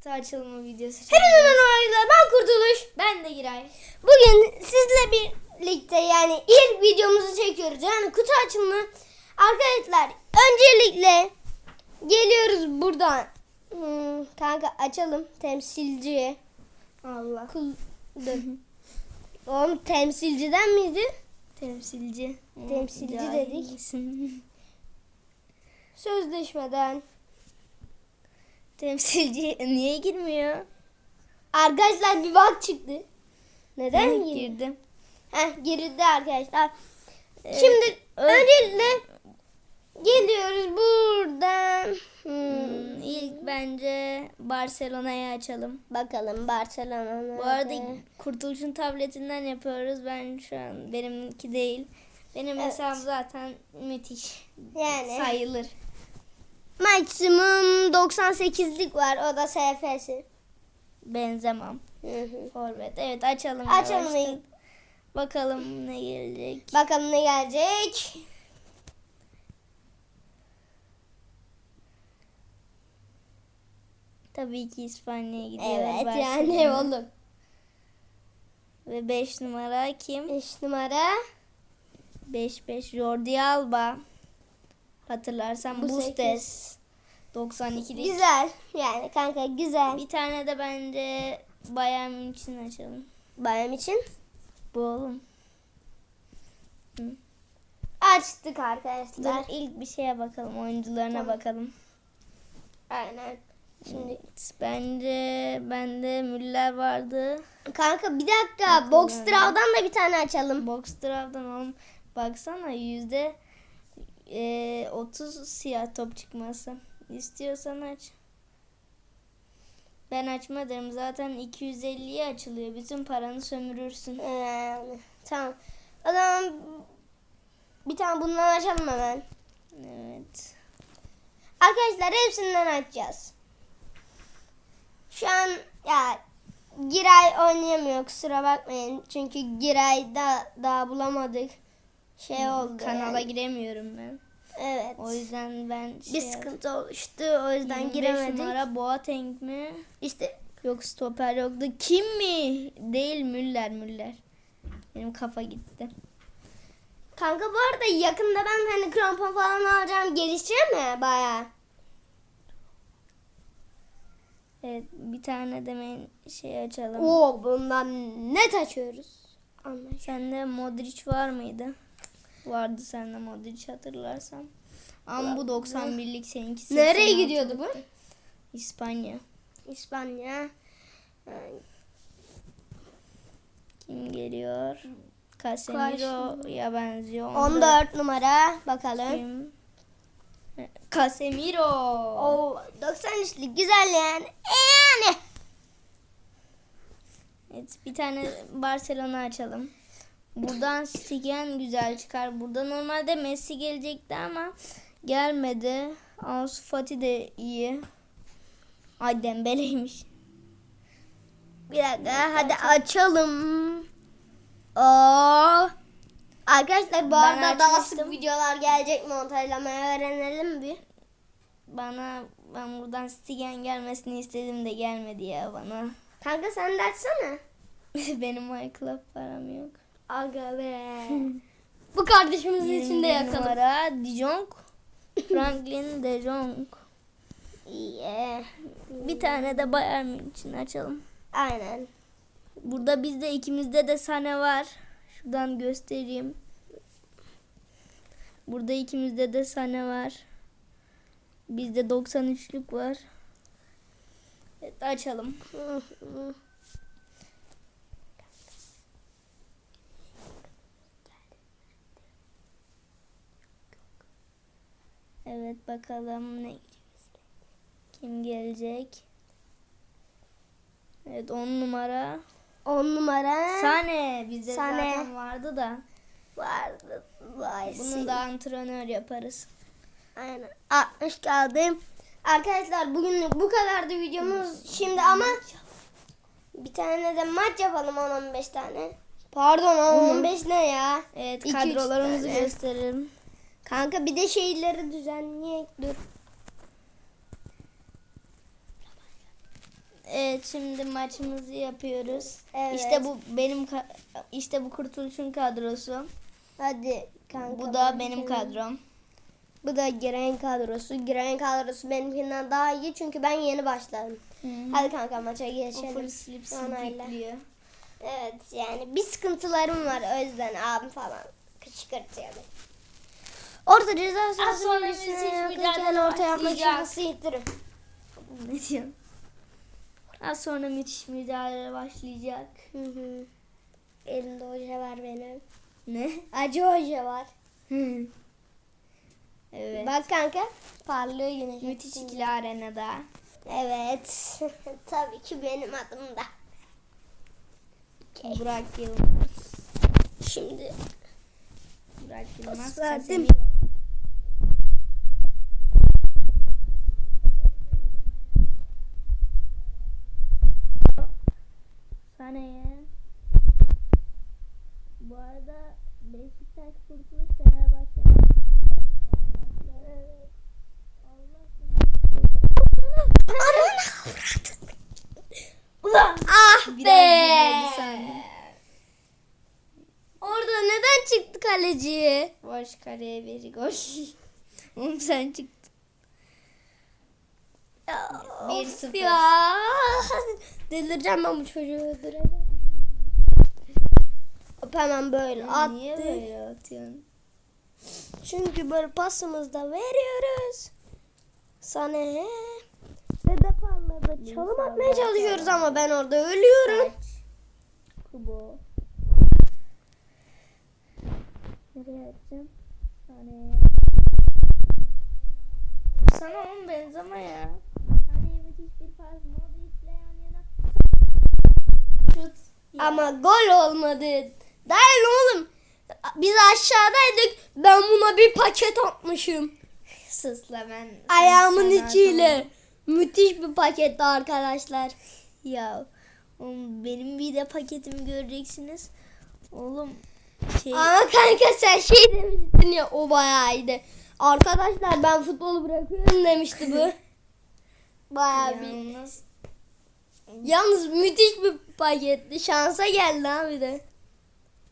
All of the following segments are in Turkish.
kutu açılımı videosu Hepinize çekiyoruz. merhaba arkadaşlar. Ben Kurtuluş. Ben de Giray. Bugün sizle birlikte yani ilk videomuzu çekiyoruz. Yani kutu açılımı. Arkadaşlar öncelikle geliyoruz buradan. Hmm, kanka açalım temsilciye. Allah. Kul Dur. Oğlum temsilciden miydi? Temsilci. Temsilci Cahil dedik. Sözleşmeden. Temsilci niye girmiyor? Arkadaşlar bir bak çıktı. Neden Ben girdi? girdim. Heh girdi arkadaşlar. Evet, Şimdi öncelikle geliyoruz buradan. Hmm. Hmm, ilk bence Barcelona'yı açalım. Bakalım Barcelona Bu arada? Kurtuluş'un tabletinden yapıyoruz. Ben şu an benimki değil. Benim Evet. hesabım zaten müthiş. yani Sayılır. Maksimum 98'lik var o da SF'si. Benzemem. Forvet. Evet açalım. Açalım. yavaştan. Bakalım ne gelecek. Bakalım ne gelecek. Tabii ki İspanya'ya gidiyor. Evet Barcelona. yani oğlum. Ve 5 numara kim? 5 numara 5-5 Jordi Alba. Hatırlarsan Bu Bustes. 92'lik. güzel yani kanka güzel. Bir tane de bence Bayern München açalım. Bayram için Bu oğlum. açtık Dur arkadaşlar. ilk bir şeye bakalım. Oyuncularına Tamam. bakalım. Aynen. Şimdi Evet, bence bende Müller vardı. kanka bir dakika Box Draw'dan da bir tane açalım. Box Draw'dan oğlum baksana yüzde e, 30 siyah top çıkması. İstiyorsan aç. Ben açmadım. Zaten 250'ye açılıyor. Bütün paranı sömürürsün. Yani, tamam. O zaman bir tane bundan açalım hemen. Evet. Arkadaşlar hepsinden açacağız. Şu an ya Giray oynayamıyor kusura bakmayın. Çünkü Giray'da daha bulamadık. Şey oldu. Kanala yani. giremiyorum ben. Evet. O yüzden ben bir şey sıkıntı oluştu. O yüzden 25 giremedik. numara Boateng mi? İşte Yok stoper yoktu. Kim mi? Değil Müller Müller. Benim kafa gitti. kanka bu arada yakında ben hani krampon falan alacağım. Gelişeceğim mi baya? Evet bir tane de ben şey açalım. Oo bundan net açıyoruz. Anlaşıldı. Sende Modric var mıydı? Vardı sende Modric hatırlarsan. Ama bu 91'lik seninki. Nereye 86'lık. gidiyordu bu? İspanya. İspanya. Kim geliyor? Casemiro'ya benziyor. 14 numara bakalım. Kim? Casemiro. Oo 93'lük güzel yani. Yani. Evet bir tane Barcelona açalım. Buradan Stigen güzel çıkar. Burada normalde Messi gelecekti ama gelmedi. Ansu Fati de iyi. Ay Dembele'ymiş. Bir dakika hadi açalım. Oo. Arkadaşlar bu Ben arada daha sık videolar gelecek montajlamayı öğrenelim bir. Bana ben buradan Stigen gelmesini istedim de gelmedi ya bana. Kanka sen de açsana. Benim MyClub param yok. Aga be. bu kardeşimizin içinde 20 yakalım. numara Dijon. Franklin De Jong. İyi. Bir tane de Bayern München açalım. Aynen. Burada bizde ikimizde de sahne var. Şuradan göstereyim. Burada ikimizde de sahne var. Bizde 93'lük var. Evet açalım. Evet bakalım ne kim gelecek. Evet 10 numara. 10 numara. Sane bizde Sane. zaten vardı da. vardı. Vay Bunu da antrenör yaparız. Aynen. 60 kaldım. Arkadaşlar bugün bu kadardı videomuz. Şimdi ama bir tane de maç yapalım 10-15 tane. Pardon 10-15 ne ya? Evet kadrolarımızı gösterelim. Kanka bir de şeyleri düzenleyek dur. Evet şimdi maçımızı yapıyoruz. Evet. İşte bu benim işte bu kurtuluşun kadrosu. Hadi kanka. Bu da benim kadrom. Bu da giren kadrosu. Giren kadrosu benimkinden daha iyi çünkü ben yeni başladım. Hadi kanka maça O full geçelim. slip. Evet yani bir sıkıntılarım var o yüzden abim falan kışkırtıyor beni. Orta ceza Az sahası sonra bölgesine müthiş yakınken orta için sıyıtırım. Ne diyorsun? Az sonra müthiş mücadele başlayacak. Hı hı. Elimde hoca var benim. Ne? Acı hoca var. evet. Bak kanka parlıyor güneş. Müthiş ikili arenada. Evet. Tabii ki benim adım da. Burak Yılmaz. Şimdi Burak Yılmaz. Verdim. Casemiro. Sane'ye. Bu arada Beşiktaş kurtuluş Fenerbahçe. Evet. Allah Ulan ah Biraz be. gizledi sandım. Orada neden çıktı kaleci? Boş gol. Oğlum sen çıktın. Ya, Bir sıfır. Ya. Delireceğim ben bu çocuğu öldüreceğim. Hemen böyle Ya Niye attık. böyle atıyorsun? Çünkü böyle pasımızı da veriyoruz. Sana he. Ve de parladı. Çalım atmaya çalışıyoruz ama ben orada ölüyorum. Kubo. Nereye atacağım? Sane'ye. Sana oğlum benzeme ya. Sane'ye müthiş bir pas. Modric'le yan yana. Şut. Ya. Ama gol olmadı. Değil oğlum. Biz aşağıdaydık. Ben buna bir paket atmışım. Sus la ben. Ayağımın içiyle. Müthiş bir paketti arkadaşlar. atamam. Ya. Benim bir de paketimi göreceksiniz. Oğlum şey. Ama kanka sen şey demiştin ya o bayağı iyiydi. Arkadaşlar ben futbolu bırakıyorum demişti bu. Bayağı bir. Yalnız müthiş bir paketti. Şansa geldi abi de.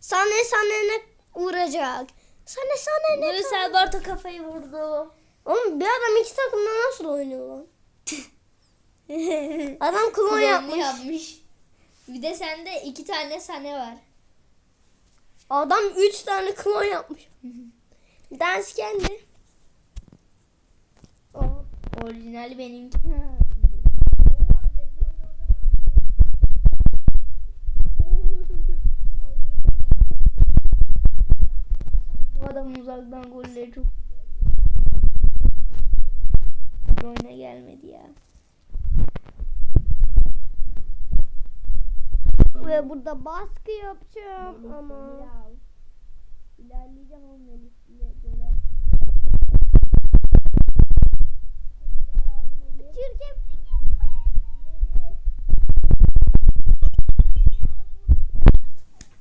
Sana sana ne vuracak? Sana sana ne? Luis Alberto kafayı vurdu. Oğlum bir adam iki takımda nasıl oynuyor lan? Adam klon yapmış. yapmış. Bir de sende iki tane sahne var. Adam üç tane klon yapmış. Tanesi kendi. Orijinali benimki. Bu adam uzaktan golleri çok. Oyuna gelmedi ya. Ve burada baskı yapacağım ama. İlerleyeceğim Melis'le goller.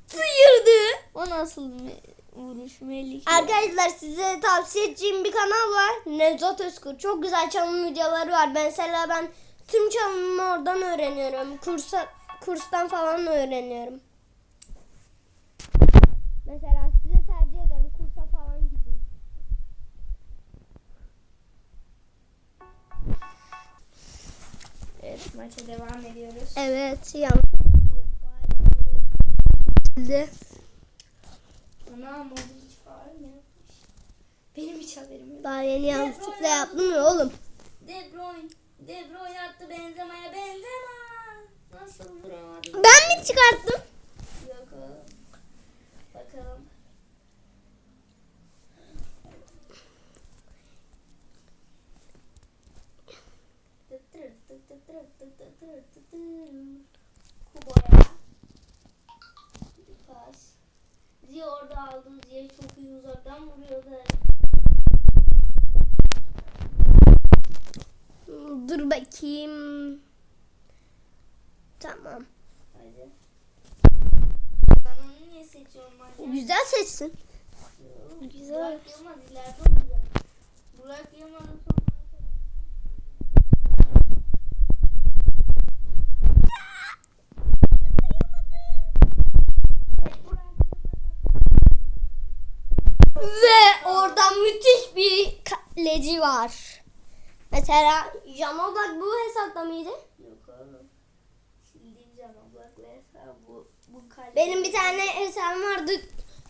Sıyırdı. O nasıl vuruş Melih? Arkadaşlar size tavsiye edeceğim bir kanal var. Nevzat Özkur. Çok güzel çalım videoları var. Mesela ben tüm çalımımı oradan öğreniyorum. Kursa, kurstan falan öğreniyorum. Mesela size tercih ederim. Kursa falan gidin. Evet maça devam ediyoruz. Evet. Yanlış. Ana Modric faul mü yapmış? Benim hiç haberim yok. Daha yeni yanlışlıkla yaptım ya oğlum. De Bruyne. De Bruyne attı Benzema'ya. Benzema. Ben mi çıkarttım? Yok. Bakalım. Kuboya. Bir pas. Ziya orada aldı. Ziya çok iyi uzaktan vuruyordu. Dur bakayım. Tamam. Hadi. Ben onu niye seçiyorum anne? Güzel seçsin. Yok, Güzel. Burak Yaman ileride olacak. Burak Yaman'ın son Ve orada müthiş bir kaleci var. Mesela Jamal bak bu hesapta mıydı? Yok abi. Bu bu. Benim bir tane hesabım vardı.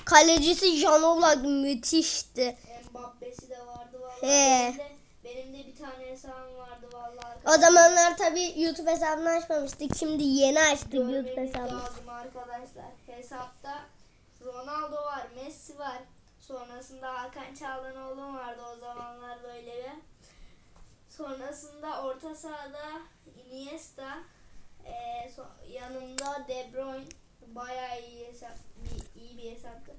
Kalecisi Jan Oblak müthişti. Mbappe'si de vardı vallahi. He. Benim de, benim de bir tane hesabım vardı vallahi. O zamanlar tabii YouTube hesabını açmamıştık. Şimdi yeni açtık YouTube Görmemiz hesabını. lazım arkadaşlar. Hesapta Ronaldo var, Messi var. Sonrasında Hakan Çalhanoğlu vardı o zamanlar böyle bir. Sonrasında orta sahada Iniesta, De Bruyne bayağı iyi hesap, bir, iyi bir hesaptı.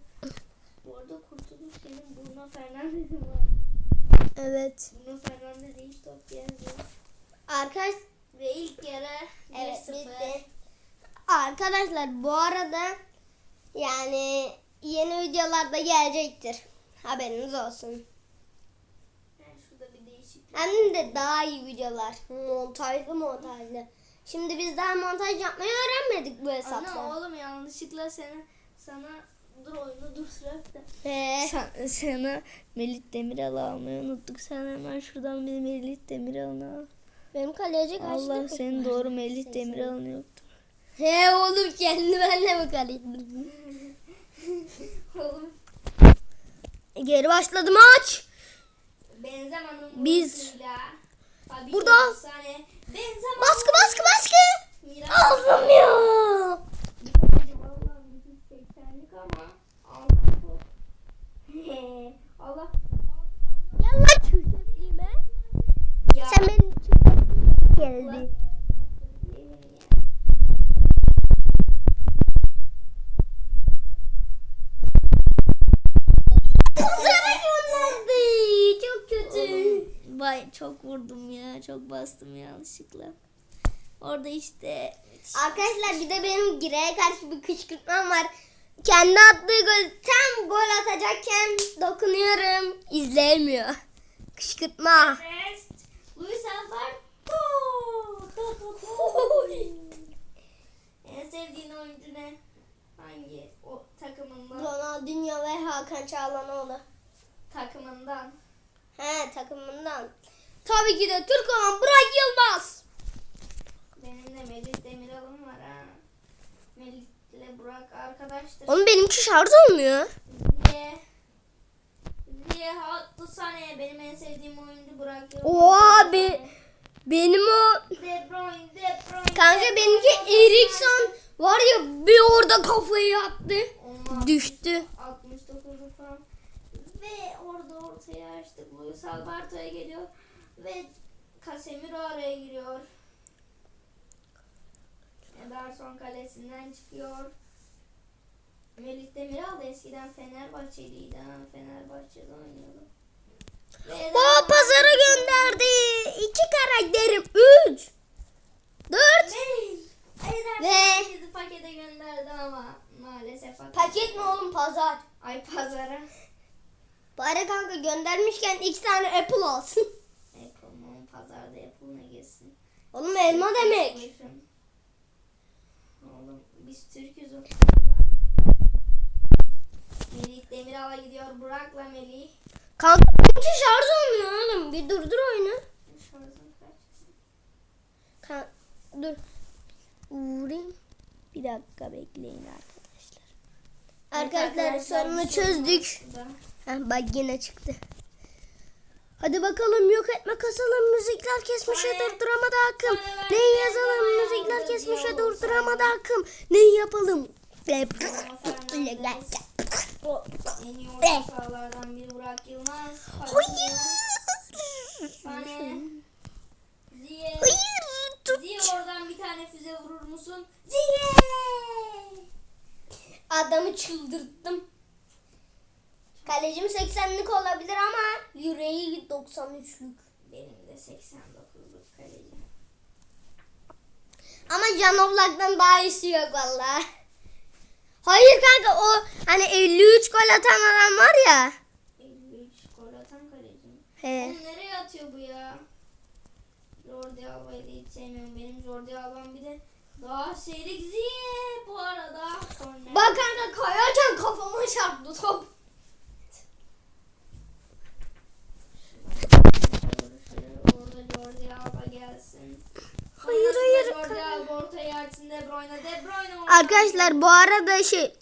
Bu arada kurtuluş senin Bruno Fernandes'in var. Evet. Bruno Fernandes hiç top yenmiyor. Arkadaş Ve ilk yarı Evet 1-0. bitti. Arkadaşlar bu arada yani yeni videolarda gelecektir. Haberiniz olsun. Yani. Hem de daha iyi videolar. Montajlı montajlı. Şimdi biz daha montaj yapmayı öğrenmedik bu hesapta. Ana oğlum yanlışlıkla sana sana dur oyunu durdurak da. He. Sen, sana Melih Demiral'ı almayı unuttuk. Sen hemen şuradan bir Melih Demiral'ını al. Benim kaleci kaçtı. Allah senin doğru Melih Demiral'ın yoktu. He oğlum kendi benle mi kaleci? Oğlum Geri başladı maç. Benzema'nın Biz- Burada- Baskı baskı baskı. Miras- Aldım Çok bastım yanlışlıkla. Orada işte Arkadaşlar bir de benim Gire'ye karşı bir kışkırtmam var. Kendi attığı gol tam gol atacakken dokunuyorum. izleyemiyor. Kışkırtma. Luis Alberto. en sevdiğin oyuncu ne? Hangi o takımından? Ronaldinho ve Hakan Çalhanoğlu. Takımından. He takımından. Tabii ki de Türk olan Burak Yılmaz. Benim de Melih Demiral'ım var ha. Melih ile Burak arkadaştır. Oğlum benimki şarj olmuyor. Ziye. Ziye hattı saniye benim en sevdiğim oyuncu Burak Yılmaz. Oha be. Benim o De Bruyne, De Bruyne. kanka benimki. Eriksson var ya bir orada kafayı attı. Onlar Düştü. 69'u falan. Ve orada ortaya açtık. Luis Alberto'ya geliyor. Ve Casemiro araya giriyor. Ederson kalesinden çıkıyor. Melih Demiral da eskiden Fenerbahçeliydi. Ha. Fenerbahçe'de oynuyordu. O pazara gönderdi. İki karakterim. Üç. Dört. Ve- bizi pakete gönderdi ama maalesef hata. Paket mi oğlum pazar? Ay pazara. Bari kanka göndermişken iki tane apple alsın. Apple mı? Pazarda Apple ne geçsin? Oğlum elma demek. Oğlum biz Türk'üz o. Melih Demiral'a gidiyor. Burak'la Melih. Kanka benimki şarj olmuyor oğlum. Bir durdur oyunu. Şarjım kaç? Kan dur. Vurayım. Bir dakika bekleyin arkadaşlar. Arkadaşlar sorunu çözdük. Heh, bak yine çıktı. Hadi bakalım yok etme kasalım müzikler kesmişe durduramadı akım. Neyi yazalım müzikler kesmişe durduramadı akım. Neyi yapalım? Hayır. Hayır. Tut. Ziye oradan bir tane füze vurur musun? Ziye. Adamı çıldırttım. Kalecim 80'lik olabilir ama yüreği 93'lük. Benim de 89'luk kaleci. Ama Can Oblak'tan daha iyisi yok valla. Hayır kanka o hani 53 gol atan adam var ya. 53 gol atan kaleci. He. Oğlum nereye atıyor bu ya? Jordi Alba'yı da hiç sevmiyorum. Benim Jordi Alba'm bir de daha seyrek Ziye bu arada. Korner. Bak kanka kayarken kafama çarptı top. versin. Hayır, Sonrasında hayır. Jordi Alba ortaya açsın De Bruyne. De Bruyne ortaya Arkadaşlar bu arada şey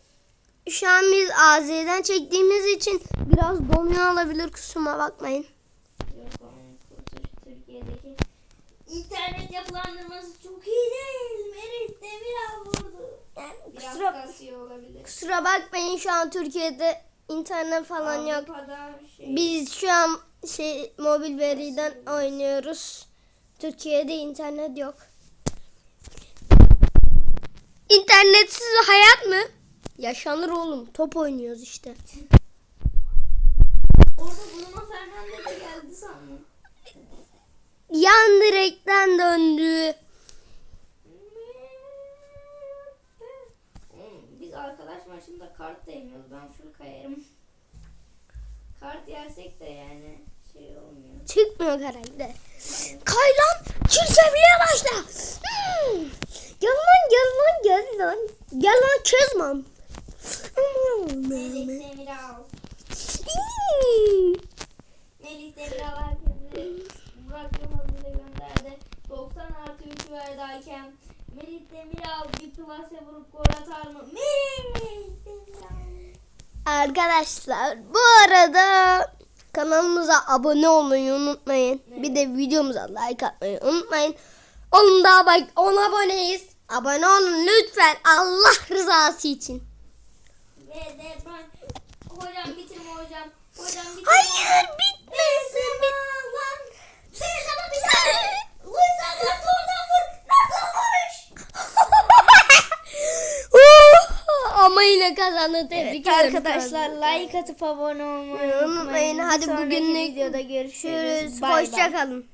şu an biz AZ'den çektiğimiz için biraz donuyor olabilir kusuruma bakmayın. Yok Türkiye'deki internet yapılandırması çok iyi değil. Merih Demiral vurdu. Biraz Kusura, kasıyor olabilir. kusura bakmayın şu an Türkiye'de internet falan yok. Avrupa'da şey, Biz şu an şey mobil veriden oynuyoruz. Türkiye'de internet yok. İnternetsiz hayat mı? Yaşanır oğlum. Top oynuyoruz işte. Orada Bruno Fernandes de geldi sandım. Yan direkten döndü. Oğlum, Biz arkadaş maçında kart da yemiyoruz. Ben full kayarım. Kart yersek de yani şey olmuyor. Çıkmıyor herhalde. Kaylan çirkefliğe başla. Hmm. Gel lan gel lan gel lan. Gel lan Kezman. Melih Demiral. Melih Demiral herkese Burak Yılmaz'ı gönderdi. 90 artı 3 verdi hakem. Melih Demiral bir plase vurup gol atar mı? Melih Demiral. Arkadaşlar bu arada kanalımıza abone olmayı unutmayın. Bir de videomuza like atmayı unutmayın. Onun daha bak 10 aboneyiz. Abone olun lütfen Allah rızası için. Ve De Bruyne. Hocam bitirme hocam. Hocam bitirme. Hayır bitmesin. Uh, Ama yine kazandı tebrik ederim. Arkadaşlar like atıp abone olmayı unutmayın. Hadi bugünlük videoda görüşürüz. Hoşçakalın.